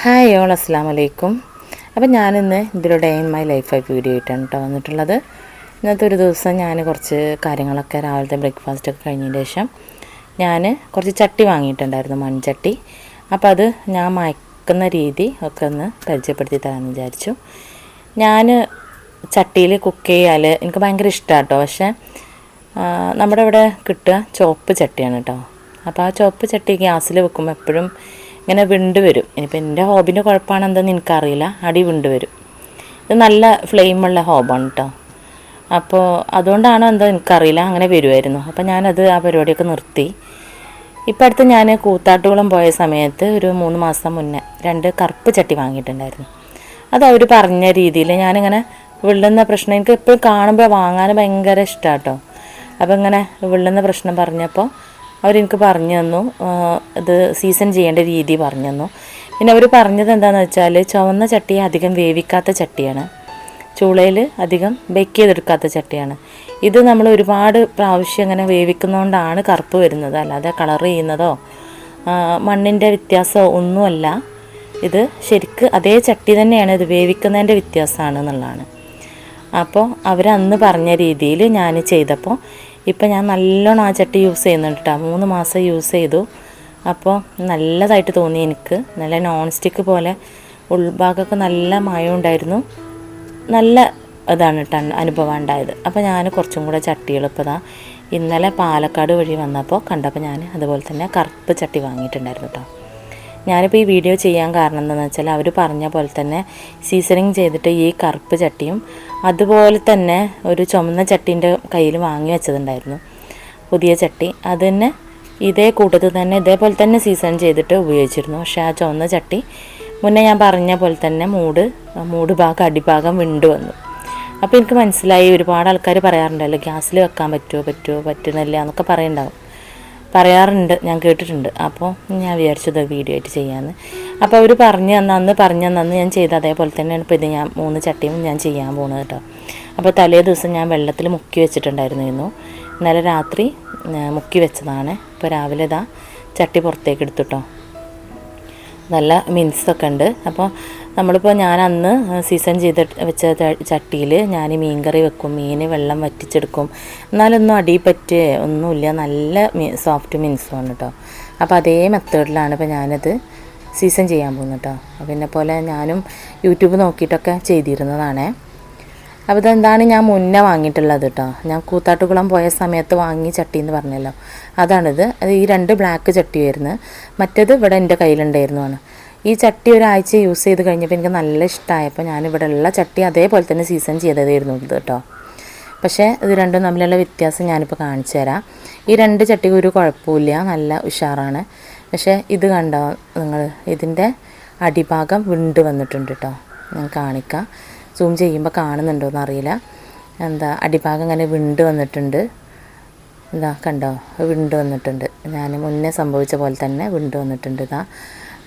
Hi all അസ്സാം വലൈക്കും അപ്പം ഞാനിന്ന് ഇതിലൂടെ ഡേ ഇൻ മൈ ലൈഫ് ആയി വീഡിയോ ആയിട്ടാണ് കേട്ടോ വന്നിട്ടുള്ളത്. ഇന്നത്തെ ഒരു ദിവസം ഞാൻ കുറച്ച് കാര്യങ്ങളൊക്കെ രാവിലത്തെ ബ്രേക്ക്ഫാസ്റ്റ് ഒക്കെ കഴിഞ്ഞതിന് ശേഷം ഞാൻ കുറച്ച് ചട്ടി വാങ്ങിയിട്ടുണ്ടായിരുന്നു മൺചട്ടി. അപ്പോൾ അത് ഞാൻ മയക്കുന്ന രീതി ഒക്കെ ഒന്ന് പരിചയപ്പെടുത്തി തരാമെന്ന് വിചാരിച്ചു. ഞാൻ ചട്ടിയിൽ കുക്ക് ചെയ്യാൽ എനിക്ക് ഭയങ്കര ഇഷ്ടമാണ് കേട്ടോ. പക്ഷേ നമ്മുടെ ഇവിടെ കിട്ടുക ചുവപ്പ് ചട്ടിയാണ് കേട്ടോ. അപ്പോൾ ആ ചോപ്പ് ചട്ടി ഗ്യാസിൽ വെക്കുമ്പോൾ എപ്പോഴും ഇങ്ങനെ വിണ്ട് വരും. ഇനിയിപ്പോൾ എന്റെ ഹോബിന്റെ കുഴപ്പമാണ് എന്താണെന്ന് എനിക്കറിയില്ല. അടി വിണ്ട് വരും. ഇത് നല്ല ഫ്ലെയിമുള്ള ഹോബാണ് കേട്ടോ അപ്പോൾ അതുകൊണ്ടാണോ എന്തോ എനിക്കറിയില്ല. അങ്ങനെ വരുമായിരുന്നു അപ്പോൾ ഞാനത് ആ പരിപാടിയൊക്കെ നിർത്തി. ഇപ്പം അടുത്ത് ഞാൻ കൂത്താട്ടുകുളം പോയ സമയത്ത് ഒരു മൂന്ന് മാസം മുന്നേ രണ്ട് കറുപ്പ് ചട്ടി വാങ്ങിയിട്ടുണ്ടായിരുന്നു. അത് അവർ പറഞ്ഞ രീതിയിൽ ഞാനിങ്ങനെ വിള്ളുന്ന പ്രശ്നം എനിക്ക് എപ്പോഴും കാണുമ്പോൾ വാങ്ങാൻ ഭയങ്കര ഇഷ്ടമാണ് കേട്ടോ അപ്പോൾ ഇങ്ങനെ വിള്ളുന്ന പ്രശ്നം പറഞ്ഞപ്പോൾ അവരെനിക്ക് പറഞ്ഞു തന്നു. ഇത് സീസൺ ചെയ്യേണ്ട രീതി പറഞ്ഞു തന്നു. പിന്നെ അവർ പറഞ്ഞത് എന്താണെന്ന് വെച്ചാൽ ചുവന്ന ചട്ടി അധികം വേവിക്കാത്ത ചട്ടിയാണ്. ചൂളയിൽ അധികം ബേക്ക് ചെയ്തെടുക്കാത്ത ചട്ടിയാണ്. ഇത് നമ്മൾ ഒരുപാട് പ്രാവശ്യം അങ്ങനെ വേവിക്കുന്നതുകൊണ്ടാണ് കറുപ്പ് വരുന്നത്. അല്ലാതെ കളർ ചെയ്യുന്നതോ മണ്ണിന്റെ വ്യത്യാസമോ ഒന്നുമല്ല. ഇത് ശരിക്ക് അതേ ചട്ടി തന്നെയാണ് ഇത് വേവിക്കുന്നതിന്റെ വ്യത്യാസമാണ് എന്നുള്ളതാണ് അപ്പോൾ അവരന്ന് പറഞ്ഞ രീതിയിൽ ഞാൻ ചെയ്തപ്പോൾ ഇപ്പം ഞാൻ നല്ലോണം ആ ചട്ടി യൂസ് ചെയ്യുന്നുണ്ട് കേട്ടോ മൂന്ന് മാസം യൂസ് ചെയ്തു. അപ്പോൾ നല്ലതായിട്ട് തോന്നി എനിക്ക്. നല്ല നോൺ സ്റ്റിക്ക് പോലെ ഉൾഭാഗമൊക്കെ നല്ല മയം ഉണ്ടായിരുന്നു. നല്ല ഇതാണ് കേട്ടോ അനുഭവം ഉണ്ടായത്. അപ്പോൾ ഞാൻ കുറച്ചും കൂടെ ചട്ടികൾ ഇപ്പോൾ ഇന്നലെ പാലക്കാട് വഴി വന്നപ്പോൾ കണ്ടപ്പോൾ ഞാൻ അതുപോലെ തന്നെ കറുപ്പ് ചട്ടി വാങ്ങിയിട്ടുണ്ടായിരുന്നു കേട്ടോ ഞാനിപ്പോൾ ഈ വീഡിയോ ചെയ്യാൻ കാരണം എന്താണെന്ന് വെച്ചാൽ അവർ പറഞ്ഞ പോലെ തന്നെ സീസണിങ് ചെയ്തിട്ട് ഈ കറുപ്പ് ചട്ടിയും അതുപോലെ തന്നെ ഒരു ചുമന്ന ചട്ടീന്റെ കയ്യിൽ വാങ്ങി വെച്ചതുണ്ടായിരുന്നു. പുതിയ ചട്ടി. അത് തന്നെ ഇതേ കൂട്ടത്തിൽ തന്നെ ഇതേപോലെ തന്നെ സീസൺ ചെയ്തിട്ട് ഉപയോഗിച്ചിരുന്നു. പക്ഷേ ആ ചുവന്ന ചട്ടി മുന്നേ ഞാൻ പറഞ്ഞ പോലെ തന്നെ മൂട് മൂട് ഭാഗം അടിഭാഗം വിണ്ടു വന്നു. അപ്പോൾ എനിക്ക് മനസ്സിലായി ഒരുപാട് ആൾക്കാർ പറയാറുണ്ടല്ലോ ഗ്യാസിൽ വെക്കാൻ പറ്റുമോ പറ്റുമോ പറ്റുന്നില്ല എന്നൊക്കെ പറയുന്നുണ്ടാവും പറയാറുണ്ട് ഞാൻ കേട്ടിട്ടുണ്ട്. അപ്പോൾ ഞാൻ വിചാരിച്ചത് വീഡിയോ ആയിട്ട് ചെയ്യാമെന്ന് അപ്പോൾ അവർ പറഞ്ഞു തന്ന അന്ന് പറഞ്ഞു തന്നു ഞാൻ ചെയ്ത. അതേപോലെ തന്നെയാണ് ഇപ്പോൾ ഇത് ഞാൻ മൂന്ന് ചട്ടിയും ഞാൻ ചെയ്യാൻ പോകുന്നത് കേട്ടോ. അപ്പോൾ തലേ ദിവസം ഞാൻ വെള്ളത്തിൽ മുക്കി വെച്ചിട്ടുണ്ടായിരുന്നു ഇന്നലെ രാത്രി മുക്കി വെച്ചതാണ്. ഇപ്പോൾ രാവിലെ ഇതാ ചട്ടി പുറത്തേക്ക് എടുത്തുട്ടോ നല്ല മിൻസൊക്കെ ഉണ്ട്. അപ്പോൾ നമ്മളിപ്പോൾ ഞാൻ അന്ന് സീസൺ ചെയ്ത് വെച്ച ചട്ടിയിൽ ഞാൻ മീൻകറി വെക്കും മീൻ വെള്ളം വറ്റിച്ചെടുക്കും. എന്നാലൊന്നും അടി പറ്റേ ഒന്നുമില്ല. നല്ല സോഫ്റ്റ് മിൻസുമാണ് കേട്ടോ അപ്പോൾ അതേ മെത്തേഡിലാണ് ഇപ്പോൾ ഞാനത് സീസൺ ചെയ്യാൻ പോകുന്നത് കേട്ടോ പിന്നെ പോലെ ഞാനും യൂട്യൂബ് നോക്കിയിട്ടൊക്കെ ചെയ്തിരുന്നതാണേ. അപ്പോൾ ഇതെന്താണ് ഞാൻ മുന്നേ വാങ്ങിയിട്ടുള്ളത് കേട്ടോ ഞാൻ കൂത്താട്ടുകുളം പോയ സമയത്ത് വാങ്ങി ചട്ടി എന്ന് പറഞ്ഞല്ലോ. അതാണിത്. അത് ഈ രണ്ട് ബ്ലാക്ക് ചട്ടി വരുന്നത് മറ്റേത് ഇവിടെ എന്റെ കയ്യിലുണ്ടായിരുന്നു ആണ് ഈ ചട്ടി ഒരാഴ്ച യൂസ് ചെയ്ത് കഴിഞ്ഞപ്പോൾ എനിക്ക് നല്ല ഇഷ്ടമായപ്പോൾ ഞാൻ ഇവിടെ ഉള്ള ചട്ടി അതേപോലെ തന്നെ സീസൺ ചെയ്തതായിരുന്നു ഇത് കേട്ടോ പക്ഷേ ഇത് രണ്ടും തമ്മിലുള്ള വ്യത്യാസം ഞാനിപ്പോൾ കാണിച്ചു തരാം. ഈ രണ്ട് ചട്ടി ഒരു കുഴപ്പമില്ല നല്ല ഉഷാറാണ്. പക്ഷേ ഇത് കണ്ടോ നിങ്ങൾ? ഇതിന്റെ അടിഭാഗം വിണ്ട് വന്നിട്ടുണ്ട് കേട്ടോ ഞാൻ കാണിക്കാം. സൂം ചെയ്യുമ്പോൾ കാണുന്നുണ്ടോയെന്ന് അറിയില്ല. എന്താ അടിഭാഗം ഇങ്ങനെ വിണ്ട് വന്നിട്ടുണ്ട്. ഇതാ കണ്ടോ? വിണ്ട് വന്നിട്ടുണ്ട്. ഞാൻ മുന്നേ സംഭവിച്ച പോലെ തന്നെ വിണ്ട് വന്നിട്ടുണ്ട്. ഇതാ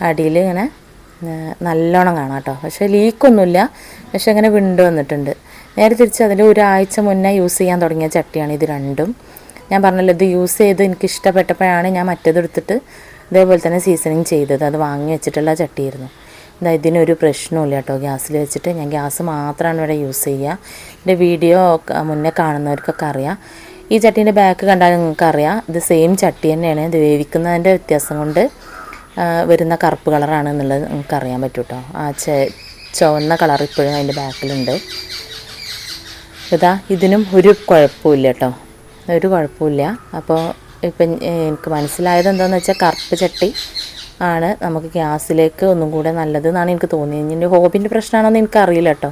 അടിയിൽ ഇങ്ങനെ നല്ലോണം കാണാം കേട്ടോ. പക്ഷേ ലീക്കൊന്നുമില്ല പക്ഷേ ഇങ്ങനെ വിണ്ട് വന്നിട്ടുണ്ട്. നേരെ തിരിച്ച് അതിൽ ഒരാഴ്ച മുന്നേ യൂസ് ചെയ്യാൻ തുടങ്ങിയ ചട്ടിയാണ് ഇത് രണ്ടും. ഞാൻ പറഞ്ഞല്ലോ ഇത് യൂസ് ചെയ്ത് എനിക്ക് ഇഷ്ടപ്പെട്ടപ്പോഴാണ് ഞാൻ മറ്റേതെടുത്തിട്ട് ഇതേപോലെ തന്നെ സീസണിങ് ചെയ്തത്. അത് വാങ്ങി വെച്ചിട്ടുള്ള ചട്ടിയായിരുന്നു. ഇതാ ഇതിനൊരു പ്രശ്നമില്ല കേട്ടോ. ഗ്യാസിൽ വെച്ചിട്ട് ഞാൻ ഗ്യാസ് മാത്രമാണ് ഇവിടെ യൂസ് ചെയ്യുക. എന്റെ വീഡിയോ മുന്നേ കാണുന്നവർക്കൊക്കെ അറിയാം. ഈ ചട്ടീന്റെ ബാക്ക് കണ്ടാൽ നിങ്ങൾക്ക് അറിയാം ഇത് സെയിം ചട്ടി തന്നെയാണ്. ഇത് വേവിക്കുന്നതിന്റെ വ്യത്യാസം കൊണ്ട് വരുന്ന കറുപ്പ് കളറാണ് എന്നുള്ളത് നിങ്ങൾക്ക് അറിയാൻ പറ്റും കേട്ടോ ആ ചെ ചുവന്ന കളർ ഇപ്പോഴും അതിന്റെ ബാക്കിലുണ്ട് ഇതാ ഇതിനും ഒരു കുഴപ്പമില്ല കേട്ടോ. ഒരു കുഴപ്പമില്ല അപ്പോൾ ഇപ്പം എനിക്ക് മനസ്സിലായത് എന്താണെന്ന് വെച്ചാൽ കറുപ്പ് ചട്ടി. ആണ് നമുക്ക് ഗ്യാസിലേക്ക് ഒന്നും കൂടെ നല്ലത് എന്നാണ് എനിക്ക് തോന്നിയത്. ഇനി ഹോബിന്റെ പ്രശ്നമാണോന്ന് എനിക്കറിയില്ല കേട്ടോ.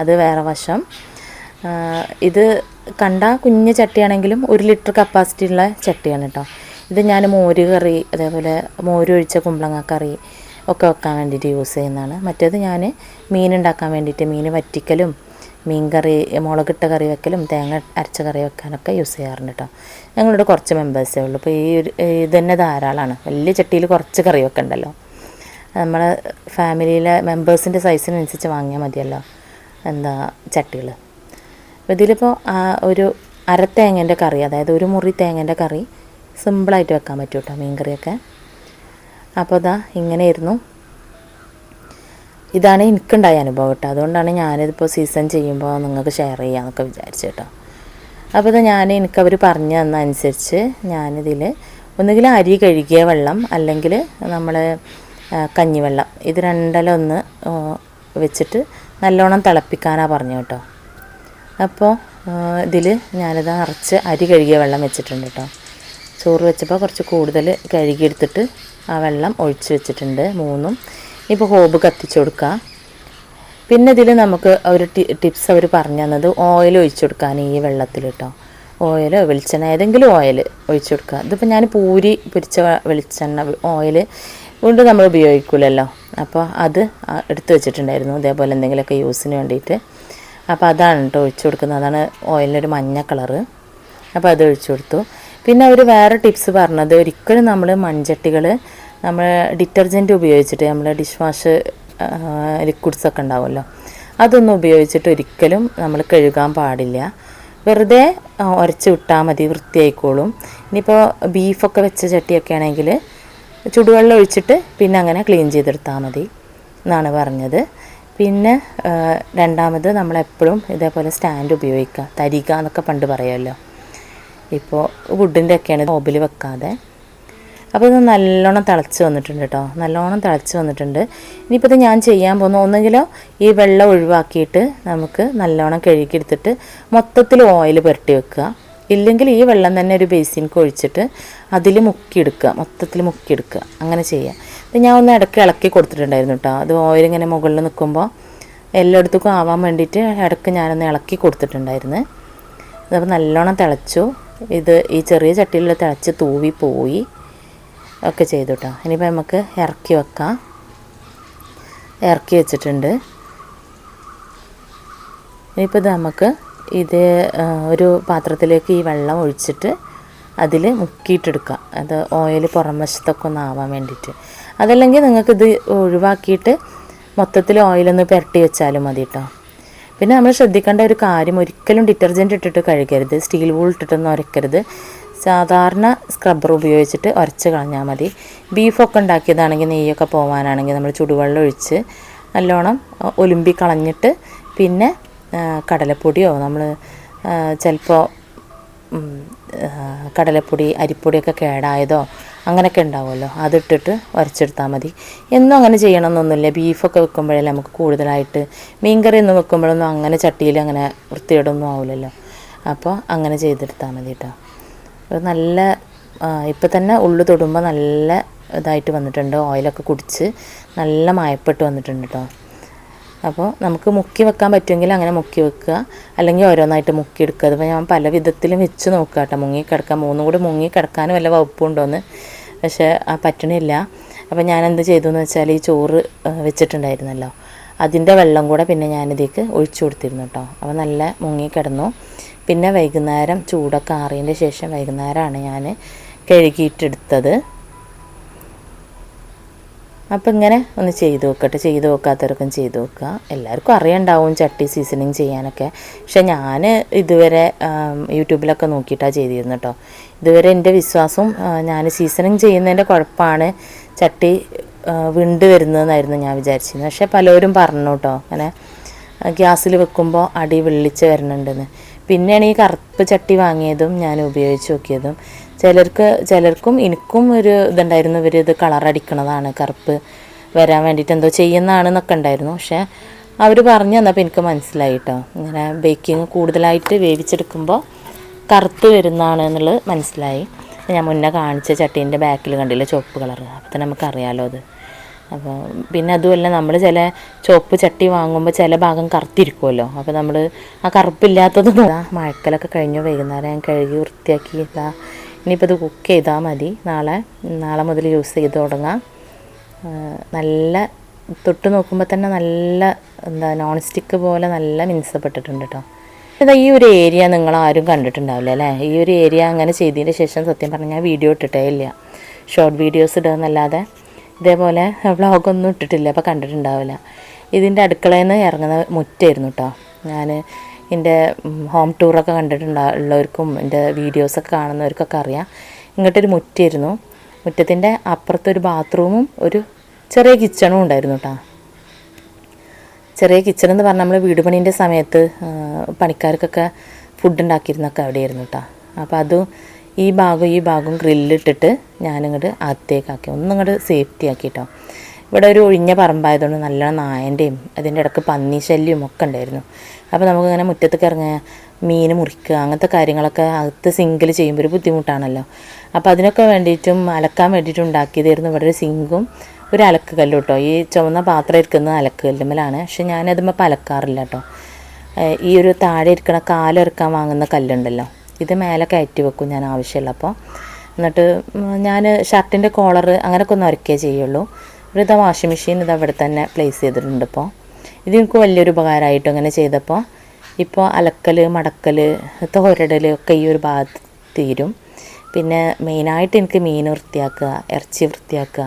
അത് വേറെ വശം. ഇത് കണ്ട കുഞ്ഞ് ചട്ടിയാണെങ്കിലും ഒരു ലിറ്റർ കപ്പാസിറ്റി ഉള്ള ചട്ടിയാണ് കേട്ടോ. ഇത് ഞാൻ മോര് കറി അതേപോലെ മോര് ഒഴിച്ച കുമ്പളങ്ങ കറി ഒക്കെ വെക്കാൻ വേണ്ടിയിട്ട് യൂസ് ചെയ്യുന്നതാണ്. മറ്റേത് ഞാൻ മീൻ ഉണ്ടാക്കാൻ വേണ്ടിയിട്ട് മീൻ വറ്റിക്കലും മീൻ കറി മുളകിട്ട കറി വെക്കലും തേങ്ങ അരച്ച കറി വെക്കാനൊക്കെ യൂസ് ചെയ്യാറുണ്ട് കേട്ടോ ഞങ്ങളുടെ കുറച്ച് മെമ്പേഴ്സേ ഉള്ളൂ. അപ്പോൾ ഈ ഒരു ഇത് തന്നെ ധാരാളമാണ് വലിയ ചട്ടിയിൽ കുറച്ച് കറി വെക്കണ്ടല്ലോ. നമ്മളെ ഫാമിലിയിലെ മെമ്പേഴ്സിന്റെ സൈസിനനുസരിച്ച് വാങ്ങിയാൽ മതിയല്ലോ എന്താ ചട്ടികൾ അപ്പോൾ ഇതിലിപ്പോൾ ഒരു അര തേങ്ങേന്റെ കറി അതായത് ഒരു മുറി തേങ്ങേന്റെ കറി സിമ്പിളായിട്ട് വെക്കാൻ പറ്റും കേട്ടോ മീൻ കറിയൊക്കെ അപ്പോൾ ഇതാ ഇങ്ങനെയായിരുന്നു. ഇതാണ് എനിക്കുണ്ടായ അനുഭവം കേട്ടോ. അതുകൊണ്ടാണ് ഞാനിതിപ്പോൾ സീസൺ ചെയ്യുമ്പോൾ നിങ്ങൾക്ക് ഷെയർ ചെയ്യാമെന്നൊക്കെ വിചാരിച്ചു കേട്ടോ. അപ്പോൾ ഇത് ഞാൻ എനിക്കവർ പറഞ്ഞു തന്ന അനുസരിച്ച് ഞാനിതിൽ ഒന്നുകിൽ അരി കഴുകിയ വെള്ളം അല്ലെങ്കിൽ നമ്മൾ കഞ്ഞിവെള്ളം ഇത് രണ്ടിലൊന്ന് വെച്ചിട്ട് നല്ലോണം തിളപ്പിക്കാനാണ് പറഞ്ഞു കേട്ടോ. അപ്പോൾ ഇതിൽ ഞാനിത് നിറച്ച് അരി കഴുകിയ വെള്ളം വെച്ചിട്ടുണ്ട് കേട്ടോ. ചോറ് വെച്ചപ്പോൾ കുറച്ച് കൂടുതൽ കഴുകിയെടുത്തിട്ട് ആ വെള്ളം ഒഴിച്ച് വെച്ചിട്ടുണ്ട് മൂന്നും. ഇപ്പോൾ ഹോബ് കത്തിച്ചു കൊടുക്കുക പിന്നെ ഇതിൽ നമുക്ക് ഒരു ടിപ്സ് അവർ പറഞ്ഞു തന്നത്. ഓയിൽ ഒഴിച്ചു കൊടുക്കാൻ ഈ വെള്ളത്തിൽ കേട്ടോ ഓയിലോ വെളിച്ചെണ്ണ ഏതെങ്കിലും ഓയിൽ ഒഴിച്ചു കൊടുക്കുക ഇതിപ്പോൾ ഞാൻ പൂരി പൊരിച്ച വെളിച്ചെണ്ണ ഓയിൽ വീണ്ടും നമ്മൾ ഉപയോഗിക്കില്ലല്ലോ അപ്പോൾ അത് എടുത്തു വെച്ചിട്ടുണ്ടായിരുന്നു. ഇതേപോലെ എന്തെങ്കിലുമൊക്കെ യൂസിന് വേണ്ടിയിട്ട്. അപ്പോൾ അതാണ് കേട്ടോ ഒഴിച്ചു കൊടുക്കുന്നത്. അതാണ് ഓയിലിനൊരു മഞ്ഞ കളറ്. അപ്പോൾ അത് ഒഴിച്ചു കൊടുത്തു. പിന്നെ അവർ വേറെ ടിപ്സ് പറഞ്ഞത്. ഒരിക്കലും നമ്മൾ മൺചട്ടികൾ നമ്മൾ ഡിറ്റർജന്റ് ഉപയോഗിച്ചിട്ട് നമ്മൾ ഡിഷ് വാഷ് ലിക്വിഡ്സ് ഒക്കെ ഉണ്ടാവുമല്ലോ. അതൊന്നും ഉപയോഗിച്ചിട്ട് ഒരിക്കലും നമ്മൾ കഴുകാൻ പാടില്ല. വെറുതെ ഉരച്ച് വിട്ടാൽ മതി വൃത്തിയായിക്കോളും. ഇനിയിപ്പോൾ ബീഫൊക്കെ വെച്ച ചട്ടിയൊക്കെ ആണെങ്കിൽ ചുടുവെള്ളം ഒഴിച്ചിട്ട് പിന്നെ അങ്ങനെ ക്ലീൻ ചെയ്തെടുത്താൽ മതി എന്നാണ് പറഞ്ഞത്. പിന്നെ രണ്ടാമത് നമ്മളെപ്പോഴും ഇതേപോലെ സ്റ്റാൻഡ് ഉപയോഗിക്കുക. തരിക എന്നൊക്കെ പണ്ട് പറയുമല്ലോ. ഇപ്പോൾ വുഡിന്റെ ഒക്കെയാണ് ഓബിൽ വെക്കാതെ. അപ്പോൾ ഇത് നല്ലോണം തിളച്ച് വന്നിട്ടുണ്ട് കേട്ടോ നല്ലോണം തിളച്ച് വന്നിട്ടുണ്ട്. ഇനിയിപ്പോൾ ഇത് ഞാൻ ചെയ്യാൻ പോകുന്ന. ഒന്നെങ്കിലോ ഈ വെള്ളം ഒഴിവാക്കിയിട്ട് നമുക്ക് നല്ലോണം കഴുകിയെടുത്തിട്ട് മൊത്തത്തിൽ ഓയിൽ പുരട്ടി വെക്കുക. ഇല്ലെങ്കിൽ ഈ വെള്ളം തന്നെ ഒരു ബേസിനിക്ക് ഒഴിച്ചിട്ട് അതിൽ മുക്കിയെടുക്കുക. മൊത്തത്തിൽ മുക്കിയെടുക്കുക. അങ്ങനെ ചെയ്യുക. ഇത് ഞാൻ ഒന്ന് ഇടയ്ക്ക് ഇളക്കി കൊടുത്തിട്ടുണ്ടായിരുന്നു കേട്ടോ അത് ഓയിൽ ഇങ്ങനെ മുകളിൽ നിൽക്കുമ്പോൾ എല്ലായിടത്തേക്കും ആവാൻ വേണ്ടിയിട്ട് ഇടയ്ക്ക് ഞാനൊന്ന് ഇളക്കി കൊടുത്തിട്ടുണ്ടായിരുന്നു. അതപ്പോൾ നല്ലോണം തിളച്ചു. ഇത് ഈ ചെറിയ ചട്ടിയിൽ തിളച്ച് തൂവി പോയി. ഒക്കെ ചെയ്തു കേട്ടോ ഇനിയിപ്പോൾ നമുക്ക് ഇറക്കി വെക്കാം. ഇറക്കി വെച്ചിട്ടുണ്ട്. ഇനിയിപ്പോൾ ഇത് നമുക്ക് ഇത് ഒരു പാത്രത്തിലേക്ക് ഈ വെള്ളം ഒഴിച്ചിട്ട് അതിൽ മുക്കിയിട്ടെടുക്കാം. അത് ഓയിൽ പുറം വശത്തൊക്കെ ഒന്ന് ആവാൻ വേണ്ടിയിട്ട്. അതല്ലെങ്കിൽ നിങ്ങൾക്കിത് ഒഴിവാക്കിയിട്ട് മൊത്തത്തിൽ ഓയിലൊന്ന് പുരട്ടി വെച്ചാലും മതി കേട്ടോ പിന്നെ നമ്മൾ ശ്രദ്ധിക്കേണ്ട ഒരു കാര്യം ഒരിക്കലും ഡിറ്റർജന്റ് ഇട്ടിട്ട് കഴുകരുത്. സ്റ്റീൽ വൂൾ ഇട്ടിട്ടൊന്നും ഉരക്കരുത് സാധാരണ സ്ക്രബ്ബർ ഉപയോഗിച്ചിട്ട് ഉരച്ച് കളഞ്ഞാൽ മതി. ബീഫൊക്കെ ഉണ്ടാക്കിയതാണെങ്കിൽ നെയ്യൊക്കെ പോകാനാണെങ്കിൽ നമ്മൾ ചുടുവെള്ളം ഒഴിച്ച് നല്ലോണം ഒലുമ്പി കളഞ്ഞിട്ട് പിന്നെ കടലപ്പൊടിയോ നമ്മൾ ചിലപ്പോൾ കടലപ്പൊടി അരിപ്പൊടിയൊക്കെ കേടായതോ അങ്ങനെയൊക്കെ ഉണ്ടാവുമല്ലോ. അതിട്ടിട്ട് ഉരച്ചെടുത്താൽ മതി. എന്നും അങ്ങനെ ചെയ്യണമെന്നൊന്നുമില്ല ബീഫൊക്കെ വെക്കുമ്പോഴല്ലേ നമുക്ക് കൂടുതലായിട്ട് മീൻകറി ഒന്നും വെക്കുമ്പോഴൊന്നും അങ്ങനെ ചട്ടിയിൽ അങ്ങനെ വൃത്തിയോടൊന്നും ആവില്ലല്ലോ അപ്പോൾ അങ്ങനെ ചെയ്തെടുത്താൽ മതി കേട്ടോ നല്ല ഇപ്പം തന്നെ ഉള്ളു തൊടുമ്പോൾ നല്ല ഇതായിട്ട് വന്നിട്ടുണ്ട്. ഓയിലൊക്കെ കുടിച്ച് നല്ല മയപ്പെട്ട് വന്നിട്ടുണ്ട് കേട്ടോ അപ്പോൾ നമുക്ക് മുക്കി വെക്കാൻ പറ്റുമെങ്കിൽ അങ്ങനെ മുക്കി വെക്കുക. അല്ലെങ്കിൽ ഓരോന്നായിട്ട് മുക്കി എടുക്കുക. അതിപ്പോൾ ഞാൻ പല വിധത്തിലും വെച്ച് നോക്കുക കേട്ടോ മുങ്ങി കിടക്കാൻ മൂന്നും കൂടി മുങ്ങി കിടക്കാനും വല്ല വകുപ്പുണ്ടോയെന്ന് പക്ഷേ പറ്റണില്ല. അപ്പോൾ ഞാൻ എന്ത് ചെയ്തു എന്ന് വെച്ചാൽ ഈ ചോറ് വെച്ചിട്ടുണ്ടായിരുന്നല്ലോ. അതിന്റെ വെള്ളം കൂടെ പിന്നെ ഞാനിതേക്ക് ഒഴിച്ചു കൊടുത്തിരുന്നു കേട്ടോ അപ്പോൾ നല്ല മുങ്ങി കിടന്നു. പിന്നെ വൈകുന്നേരം ചൂടൊക്കെ ആറിയതിന്റെ ശേഷം വൈകുന്നേരമാണ് ഞാൻ കഴുകിയിട്ടെടുത്തത്. അപ്പം ഇങ്ങനെ ഒന്ന് ചെയ്ത് നോക്കട്ടെ. ചെയ്ത് നോക്കാത്തവർക്കും ചെയ്ത് നോക്കുക എല്ലാവർക്കും അറിയണ്ടാവും ചട്ടി സീസണിങ് ചെയ്യാനൊക്കെ. പക്ഷെ ഞാൻ ഇതുവരെ യൂട്യൂബിലൊക്കെ നോക്കിയിട്ടാണ് ചെയ്തിരുന്നു കേട്ടോ ഇതുവരെ എന്റെ വിശ്വാസം ഞാൻ സീസണിങ് ചെയ്യുന്നതിന്റെ കുഴപ്പമാണ് ചട്ടി വിണ്ട് വരുന്നതെന്നായിരുന്നു ഞാൻ വിചാരിച്ചിരുന്നത്. പക്ഷേ പലരും പറഞ്ഞു കേട്ടോ അങ്ങനെ ഗ്യാസിൽ വെക്കുമ്പോൾ അടി വെള്ളിച്ച് വരണുണ്ടെന്ന്. പിന്നെയാണ് ഈ കറുപ്പ് ചട്ടി വാങ്ങിയതും ഞാൻ ഉപയോഗിച്ച് നോക്കിയതും. ചിലർക്ക് ചിലർക്കും എനിക്കും ഒരു ഇതുണ്ടായിരുന്നു ഇവർ ഇത് കളറടിക്കണതാണ് കറുപ്പ് വരാൻ വേണ്ടിയിട്ട് എന്തോ ചെയ്യുന്നതാണെന്നൊക്കെ ഉണ്ടായിരുന്നു. പക്ഷേ അവർ പറഞ്ഞു തന്നപ്പോൾ എനിക്ക് മനസ്സിലായി കേട്ടോ. ഇങ്ങനെ ബേക്കിംഗ് കൂടുതലായിട്ട് വേവിച്ചെടുക്കുമ്പോൾ കറുത്ത് വരുന്നതാണ് എന്നുള്ളത് മനസ്സിലായി. ഞാൻ മുന്നേ കാണിച്ച ചട്ടീന്റെ ബാക്കിൽ കണ്ടില്ല ചുവപ്പ് കളർ അപ്പോൾ തന്നെ നമുക്കറിയാലോ അത്. അപ്പോൾ പിന്നെ അതുമല്ല നമ്മൾ ചില ചുവപ്പ് ചട്ടി വാങ്ങുമ്പോൾ ചില ഭാഗം കറുത്തിരിക്കുമല്ലോ അപ്പോൾ നമ്മൾ ആ കറുപ്പില്ലാത്തത് മഴക്കലൊക്കെ കഴിഞ്ഞു. വൈകുന്നേരം ഞാൻ കഴുകി വൃത്തിയാക്കി ഇതാ ഇനിയിപ്പോൾ ഇത് കുക്ക് ചെയ്താൽ മതി. നാളെ നാളെ മുതൽ യൂസ് ചെയ്ത് തുടങ്ങാം. നല്ല തൊട്ട് നോക്കുമ്പോൾ തന്നെ നല്ല എന്താ നോൺ സ്റ്റിക്ക് പോലെ നല്ല മിനുസപ്പെട്ടിട്ടുണ്ട് കേട്ടോ ഇതാ ഈ ഒരു ഏരിയ നിങ്ങൾ ആരും കണ്ടിട്ടുണ്ടാവില്ല അല്ലേ? ഈ ഒരു ഏരിയ അങ്ങനെ ചെയ്തതിന് ശേഷം സത്യം പറഞ്ഞാൽ വീഡിയോ ഇട്ടിട്ടേ ഇല്ല. ഷോർട്ട് വീഡിയോസ് ഇടുകയെന്നല്ലാതെ ഇതേപോലെ വ്ളോഗൊന്നും ഇട്ടിട്ടില്ല അപ്പോൾ കണ്ടിട്ടുണ്ടാവില്ല. ഇതിന്റെ അടുക്കളയിൽ നിന്ന് ഇറങ്ങുന്ന മുറ്റായിരുന്നു കേട്ടോ ഞാൻ എന്റെ ഹോം ടൂറൊക്കെ കണ്ടിട്ടുണ്ടാ ഉള്ളവർക്കും എന്റെ വീഡിയോസൊക്കെ കാണുന്നവർക്കൊക്കെ അറിയാം. ഇങ്ങോട്ടൊരു മുറ്റായിരുന്നു. മുറ്റത്തിന്റെ അപ്പുറത്തൊരു ബാത്റൂമും ഒരു ചെറിയ കിച്ചണും ഉണ്ടായിരുന്നു കേട്ടോ ചെറിയ കിച്ചൺ എന്ന് പറഞ്ഞാൽ നമ്മൾ വീട് പണീന്റെ സമയത്ത് പണിക്കാർക്കൊക്കെ ഫുഡ് ഉണ്ടാക്കിയിരുന്നൊക്കെ അവിടെയായിരുന്നു കേട്ടോ അപ്പോൾ അതും ഈ ഭാഗം ഈ ഭാഗവും ഗ്രില്ലിട്ടിട്ട് ഞാനിങ്ങോട്ട് അകത്തേക്കാക്കി. ഒന്നിങ്ങോട്ട് സേഫ്റ്റി ആക്കി കേട്ടോ ഇവിടെ ഒരു ഒഴിഞ്ഞ പറമ്പായതുകൊണ്ട് നല്ല നായന്റെയും അതിന്റെ ഇടയ്ക്ക് പന്നി ശല്യവും ഒക്കെ ഉണ്ടായിരുന്നു. അപ്പോൾ നമുക്കിങ്ങനെ മുറ്റത്തേക്ക് ഇറങ്ങുക മീൻ മുറിക്കുക അങ്ങനത്തെ കാര്യങ്ങളൊക്കെ അകത്ത് സിങ്കിൽ ചെയ്യുമ്പോൾ ഒരു ബുദ്ധിമുട്ടാണല്ലോ. അപ്പോൾ അതിനൊക്കെ വേണ്ടിയിട്ടും അലക്കാൻ വേണ്ടിയിട്ട് ഉണ്ടാക്കിയതായിരുന്നു. ഇവിടെ ഒരു സിങ്കും ഒരു അലക്ക് കല്ലും കേട്ടോ ഈ ചുവന്ന പാത്രം ഇരിക്കുന്നത് അലക്ക് കല്ലുമ്മലാണ് പക്ഷെ ഞാനതുമ്പോൾ അലക്കാറില്ല കേട്ടോ ഈ ഒരു താഴെ ഇരിക്കണ കാലിറക്കാൻ വാങ്ങുന്ന കല്ലുണ്ടല്ലോ. ഇത് മേലെ കയറ്റി വെക്കും ഞാൻ ആവശ്യമുള്ള അപ്പോൾ എന്നിട്ട് ഞാൻ ഷർട്ടിന്റെ കോളർ അങ്ങനെയൊക്കെ ഒന്ന് ഉരക്കേ ചെയ്യുള്ളൂ. ഇതാ വാഷിംഗ് മെഷീൻ ഇത് അവിടെ തന്നെ പ്ലേസ് ചെയ്തിട്ടുണ്ട് ഇപ്പോൾ ഇത് എനിക്ക് വലിയൊരു ഉപകാരമായിട്ട് അങ്ങനെ ചെയ്തപ്പോൾ ഇപ്പോൾ അലക്കൽ മടക്കൽ തോരടൽ ഒക്കെ ഈ ഒരു ഭാഗത്ത് തീരും. പിന്നെ മെയിനായിട്ട് എനിക്ക് മീൻ വൃത്തിയാക്കുക ഇറച്ചി വൃത്തിയാക്കുക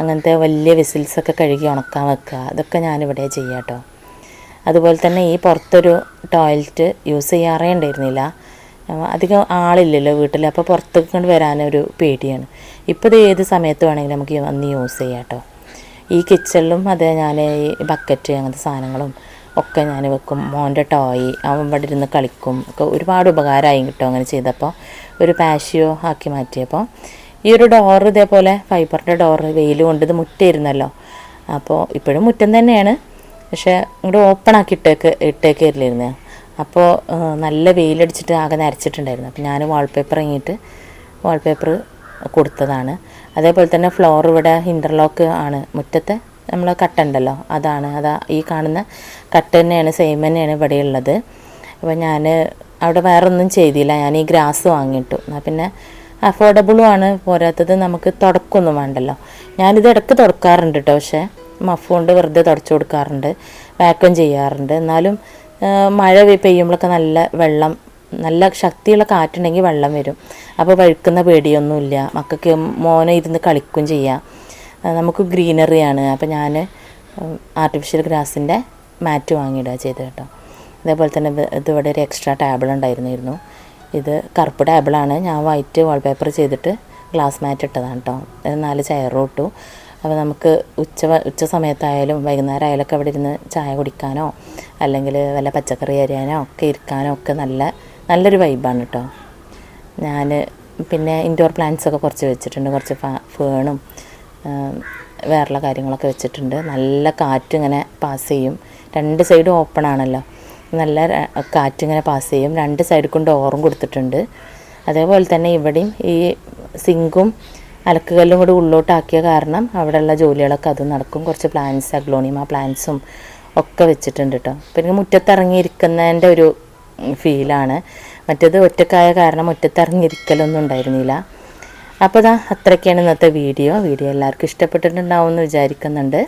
അങ്ങനത്തെ വലിയ വിസിൽസൊക്കെ കഴുകി ഉണക്കാൻ വെക്കുക അതൊക്കെ ഞാനിവിടെ ചെയ്യാം കേട്ടോ. അതുപോലെ തന്നെ ഈ പുറത്തൊരു ടോയ്ലറ്റ് യൂസ് ചെയ്യാറേ ഉണ്ടായിരുന്നില്ല. അധികം ആളില്ലല്ലോ വീട്ടിൽ അപ്പോൾ പുറത്തേക്ക് കൊണ്ട് വരാനൊരു പേടിയാണ്. ഇപ്പോൾ ഇത് ഏത് സമയത്ത് വേണമെങ്കിലും നമുക്ക് വന്ന് യൂസ് ചെയ്യാം കേട്ടോ ഈ കിച്ചണിലും അതേ ഞാൻ ഈ ബക്കറ്റ് അങ്ങനത്തെ സാധനങ്ങളും ഒക്കെ ഞാൻ വെക്കും. മോന്റെ ടോയ് അവൻ ഇവിടെ ഇരുന്ന് കളിക്കും. ഒക്കെ ഒരുപാട് ഉപകാരമായി കിട്ടും അങ്ങനെ ചെയ്തപ്പോൾ ഒരു പാഷിയോ ആക്കി മാറ്റിയപ്പോൾ ഈ ഒരു ഡോർ ഇതേപോലെ ഫൈബറിന്റെ ഡോർ വെയിൽ കൊണ്ട് മുറ്റായിരുന്നല്ലോ അപ്പോൾ ഇപ്പോഴും മുറ്റം തന്നെയാണ്. പക്ഷേ ഇങ്ങോട്ട് ഓപ്പൺ ആക്കി ഇട്ടേക്ക് ഇട്ടേക്കായിരുന്നിരുന്നേ അപ്പോൾ നല്ല വെയിലടിച്ചിട്ട് ആകെ നരച്ചിട്ടുണ്ടായിരുന്നു. അപ്പോൾ ഞാൻ വാൾപേപ്പർ ഇറങ്ങിയിട്ട് വാൾപേപ്പർ കൊടുത്തതാണ്. അതേപോലെ തന്നെ ഫ്ലോർ ഇവിടെ ഇന്റർലോക്ക് ആണ്. മുറ്റത്തെ നമ്മൾ കട്ട ഉണ്ടല്ലോ അതാണ്. അതാ ഈ കാണുന്ന കട്ട് തന്നെയാണ് സെയിം തന്നെയാണ് ഇവിടെ ഉള്ളത്. അപ്പോൾ ഞാൻ അവിടെ വേറെ ഒന്നും ചെയ്തില്ല. ഞാൻ ഈ ഗ്രാസ് വാങ്ങിയിട്ടു. എന്നാൽ പിന്നെ അഫോർഡബിളും ആണ്. പോരാത്തത് നമുക്ക് തുടക്കൊന്നും വേണ്ടല്ലോ. ഞാനിത് ഇടയ്ക്ക് തുടക്കാറുണ്ട് കേട്ടോ പക്ഷേ മഫ് കൊണ്ട് വെറുതെ തുടച്ചു കൊടുക്കാറുണ്ട്. വാക്വം ചെയ്യാറുണ്ട്. എന്നാലും മഴ പെയ്- പെയ്യുമ്പോഴൊക്കെ നല്ല വെള്ളം നല്ല ശക്തിയുള്ള കാറ്റുണ്ടെങ്കിൽ വെള്ളം വരും. അപ്പോൾ വഴുക്കുന്ന പേടിയൊന്നുമില്ല. മക്കൾക്ക് മോനെ ഇരുന്ന് കളിക്കും ചെയ്യാം. നമുക്ക് ഗ്രീനറിയാണ് അപ്പോൾ ഞാൻ ആർട്ടിഫിഷ്യൽ ഗ്രാസിന്റെ മാറ്റ് വാങ്ങിയിടുക ചെയ്ത് കേട്ടോ. അതേപോലെ തന്നെ ഇത് ഇതിവിടെ ഒരു എക്സ്ട്രാ ടേബിൾ ഉണ്ടായിരുന്നിരുന്നു ഇത് കറുപ്പ് ടേബിളാണ് ഞാൻ വൈറ്റ് വാൾപേപ്പർ ചെയ്തിട്ട് ഗ്ലാസ് മാറ്റ് ഇട്ടതാണ് കേട്ടോ. നാല് ചെയറും ഇട്ടു. അപ്പോൾ നമുക്ക് ഉച്ച ഉച്ച സമയത്തായാലും വൈകുന്നേരം ആയാലൊക്കെ അവിടെ ഇരുന്ന് ചായ കുടിക്കാനോ അല്ലെങ്കിൽ വല്ല പച്ചക്കറി അരിയാനോ ഒക്കെ ഇരിക്കാനോ ഒക്കെ നല്ല നല്ലൊരു വൈബാണ് കേട്ടോ ഞാൻ പിന്നെ ഇൻഡോർ പ്ലാന്റ്സ് ഒക്കെ കുറച്ച് വെച്ചിട്ടുണ്ട്. കുറച്ച് ഫേണും വേറെയുള്ള കാര്യങ്ങളൊക്കെ വെച്ചിട്ടുണ്ട്. നല്ല കാറ്റ് ഇങ്ങനെ പാസ് ചെയ്യും. രണ്ട് സൈഡും ഓപ്പൺ ആണല്ലോ. നല്ല കാറ്റിങ്ങനെ പാസ് ചെയ്യും. രണ്ട് സൈഡ് കൊണ്ട് ഡോറും കൊടുത്തിട്ടുണ്ട്. അതേപോലെ തന്നെ ഇവിടെയും ഈ സിങ്കും അലക്കുകല്ലും കൂടി ഉള്ളോട്ടാക്കിയ കാരണം അവിടെയുള്ള ജോലികളൊക്കെ അതും നടക്കും. കുറച്ച് പ്ലാന്റ്സ് അഗ്ലോണിമ പ്ലാന്റ്സും ഒക്കെ വെച്ചിട്ടുണ്ട് കേട്ടോ പിന്നെ മുറ്റത്തിറങ്ങിയിരിക്കുന്നതിന്റെ ഒരു ഫീലാണ് മറ്റേത് ഒറ്റക്കായ കാരണം മുറ്റത്തിറങ്ങിയിരിക്കലൊന്നും ഉണ്ടായിരുന്നില്ല. അപ്പോൾ ഇതാ അത്രയ്ക്കാണ് ഇന്നത്തെ വീഡിയോ വീഡിയോ എല്ലാവർക്കും ഇഷ്ടപ്പെട്ടിട്ടുണ്ടാവും എന്ന് വിചാരിക്കുന്നുണ്ട്.